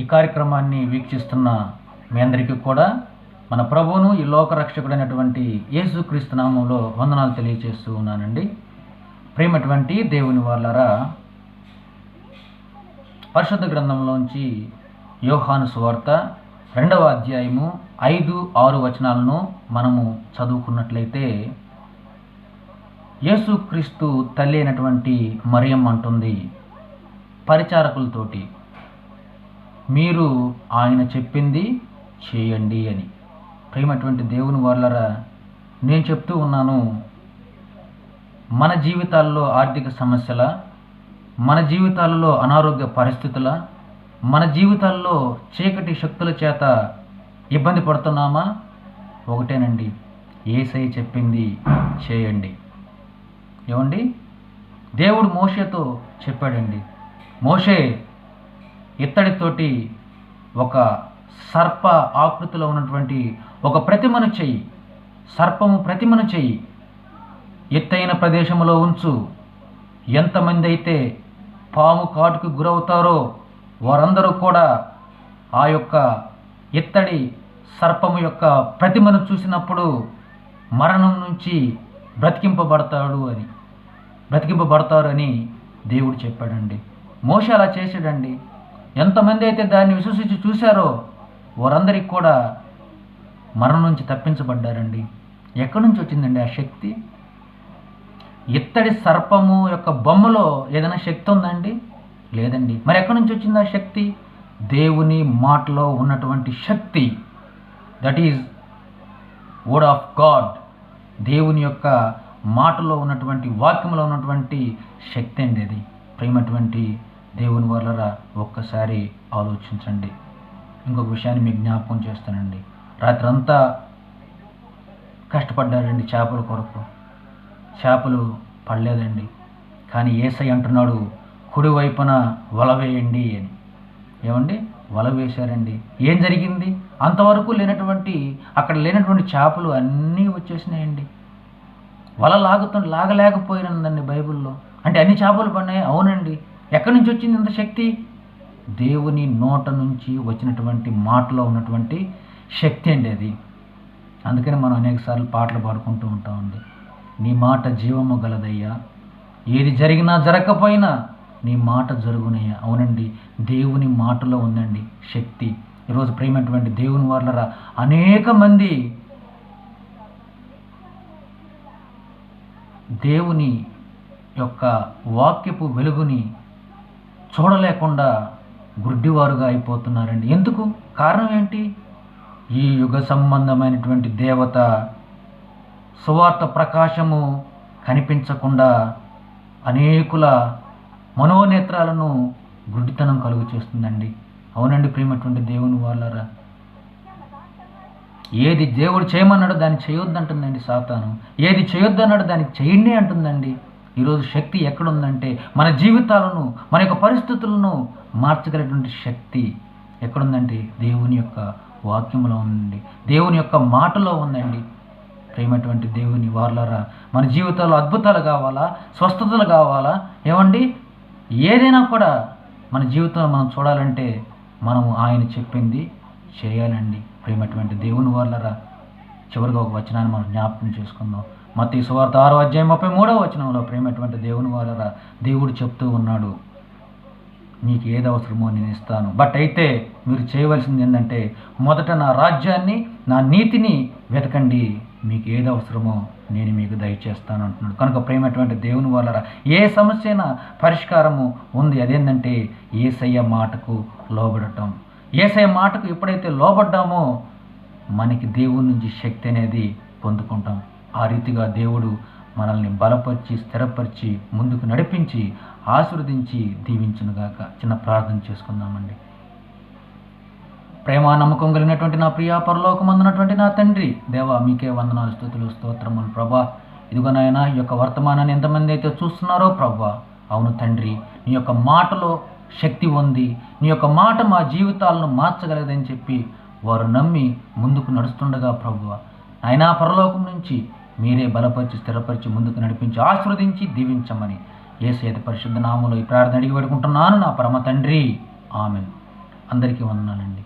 ఈ కార్యక్రమాన్ని వీక్షిస్తున్న మీ అందరికీ కూడా మన ప్రభువును ఈ లోక రక్షకుడైనటువంటి యేసుక్రీస్తు నామంలో వందనాలు తెలియజేస్తూ ఉన్నానండి. ప్రేమటువంటి దేవుని వాళ్ళరా పరిశుద్ధ గ్రంథంలోంచి యోహాను సువార్త రెండవ అధ్యాయము ఐదు ఆరు వచనాలను మనము చదువుకున్నట్లయితే యేసుక్రీస్తు తల్లి అయినటువంటి మరియం అంటుంది పరిచారకులతోటి. మీరు ఆయన చెప్పింది చేయండి అని. ప్రేమటువంటి దేవుని వాళ్ళరా నేను చెప్తూ ఉన్నాను మన జీవితాల్లో ఆర్థిక సమస్యల మన జీవితాలలో అనారోగ్య పరిస్థితుల మన జీవితాల్లో చీకటి శక్తుల చేత ఇబ్బంది పడుతున్నామా? ఒకటేనండి ఏసై చెప్పింది చేయండి. ఏమండి? దేవుడు మోషేతో చెప్పాడండి. మోషే ఇత్తడితోటి ఒక సర్ప ఆకృతిలో ఉన్నటువంటి ఒక ప్రతిమను చెయ్యి. సర్పము ప్రతిమను చెయ్యి. ఎత్తైన ప్రదేశంలో ఉంచు. ఎంతమంది అయితే పాము కాటుకు గురవుతారో వారందరూ కూడా ఆ యొక్క ఇత్తడి సర్పము యొక్క ప్రతిమను చూసినప్పుడు మరణం నుంచి బ్రతికింపబడతాడు అని. బ్రతికింపబడతారు అని దేవుడు చెప్పాడండి. మోష అలా చేశాడండి. ఎంతమంది అయితే దాన్ని విశ్వసించి చూశారో వారందరికి కూడా మరణం నుంచి తప్పించబడ్డారండి. ఎక్కడి నుంచి వచ్చిందండి ఆ శక్తి? ఇత్తడి సర్పము యొక్క బొమ్మలో ఏదైనా శక్తి ఉందండి? లేదండి. మరి ఎక్కడి నుంచి వచ్చింది ఆ శక్తి? దేవుని మాటలో ఉన్నటువంటి శక్తి. That is word of God దేవుని యొక్క మాటలో ఉన్నటువంటి వాక్యంలో ఉన్నటువంటి శక్తి అండి అది. ప్రేమటువంటి దేవుని వల్లరా ఒక్కసారి ఆలోచించండి. ఇంకొక విషయాన్ని మీకు జ్ఞాపకం చేస్తానండి. రాత్రంతా కష్టపడ్డారండి చేపల కొరకు. చేపలు పడలేదండి. కానీ ఏసై అంటున్నాడు కుడి వైపున వల వేయండి అని. ఏమండి? వల వేశారండి. ఏం జరిగింది? అంతవరకు లేనటువంటి అక్కడ లేనటువంటి చేపలు అన్నీ వచ్చేసినాయండి. వల లాగుతు లాగలేకపోయినందండి బైబిల్లో. అంటే అన్ని చేపలు పడినాయి అవునండి. ఎక్కడి నుంచి వచ్చింది ఇంత శక్తి? దేవుని నోట నుంచి వచ్చినటువంటి మాటలో ఉన్నటువంటి శక్తి అండి అది. అందుకని మనం అనేకసార్లు పాటలు పాడుకుంటూ ఉంటామండి నీ మాట జీవము గలదయ్యా. ఏది జరిగినా జరగకపోయినా నీ మాట జరుగునయ్యా. అవునండి దేవుని మాటలో ఉందండి శక్తి. ఈరోజు ప్రేమటువంటి దేవుని వాళ్ళరా అనేక మంది దేవుని యొక్క వాక్యపు వెలుగుని చూడలేకుండా గుడ్డివారుగా అయిపోతున్నారండి. ఎందుకు? కారణం ఏంటి? ఈ యుగ సంబంధమైనటువంటి దేవత సువార్త ప్రకాశము కనిపించకుండా అనేకుల మనోనేత్రాలను గుడ్డితనం కలుగు చేస్తుందండి అవునండి ప్రేమటువంటి దేవుని వాళ్ళరా. ఏది దేవుడు చేయమన్నాడో దాన్ని చేయొద్దంటుందండి సాతాను. ఏది చేయొద్దన్నాడో దానికి చేయండి అంటుందండి. ఈరోజు శక్తి ఎక్కడుందంటే మన జీవితాలను మన యొక్క పరిస్థితులను మార్చగలిగినటువంటి శక్తి ఎక్కడుందంటే దేవుని యొక్క వాక్యంలో ఉందండి. దేవుని యొక్క మాటలో ఉందండి. ప్రేమటువంటి దేవుని వార్లరా మన జీవితాల్లో అద్భుతాలు కావాలా? స్వస్థతలు కావాలా? ఏమండి? ఏదైనా కూడా మన జీవితంలో మనం చూడాలంటే మనము ఆయన చెప్పింది చేయాలండి. ప్రేమటువంటి దేవుని వాళ్ళరా చివరిగా ఒక వచనాన్ని మనం జ్ఞాపకం చేసుకుందాం. మత్తి సువార్త ఆరో అధ్యాయం ముప్పై మూడవ వచనంలో ప్రేమటువంటి దేవుని వాళ్ళరా దేవుడు చెప్తూ ఉన్నాడు. మీకు ఏది అవసరమో నేను ఇస్తాను. బట్ అయితే మీరు చేయవలసింది ఏంటంటే మొదట నా రాజ్యాన్ని నా నీతిని వెతకండి. మీకు ఏది అవసరమో నేను మీకు దయచేస్తాను అంటున్నాడు. కనుక ప్రేమటువంటి దేవుని వాళ్ళరా ఏ సమస్య అయినా పరిష్కారము ఉంది. అదేంటంటే ఏసయ్య మాటకు లోబడటం. ఏసయ్య మాటకు ఎప్పుడైతే లోబడ్డామో మనకి దేవుని నుంచి శక్తి అనేది పొందుకుంటాం. ఆ రీతిగా దేవుడు మనల్ని బలపరిచి స్థిరపరిచి ముందుకు నడిపించి ఆశీర్వదించి దీవించునుగాక. చిన్న ప్రార్థన చేసుకుందామండి. ప్రేమ నమ్మకం కలిగినటువంటి నా ప్రియ పరలోకమందున్నటువంటి నా తండ్రి దేవా మీకే వందనాలు స్థుతులు స్తోత్రములు ప్రభా. ఇదిగో ఈ యొక్క వర్తమానాన్ని ఎంతమంది అయితే చూస్తున్నారో ప్రభా. అవును తండ్రి నీ యొక్క మాటలో శక్తి ఉంది. నీ యొక్క మాట మా జీవితాలను మార్చగలదని చెప్పి వారు నమ్మి ముందుకు నడుస్తుండగా ప్రభువ అయినా పరలోకం నుంచి మీరే బలపరిచి స్థిరపరిచి ముందుకు నడిపించి ఆశీర్వదించి దీవించమని ఏసేది పరిశుద్ధ నామంలో ఈ ప్రార్థన అడిగి పెట్టుకుంటున్నాను నా పరమ తండ్రి. ఆమెన్. అందరికీ వందనాలండి.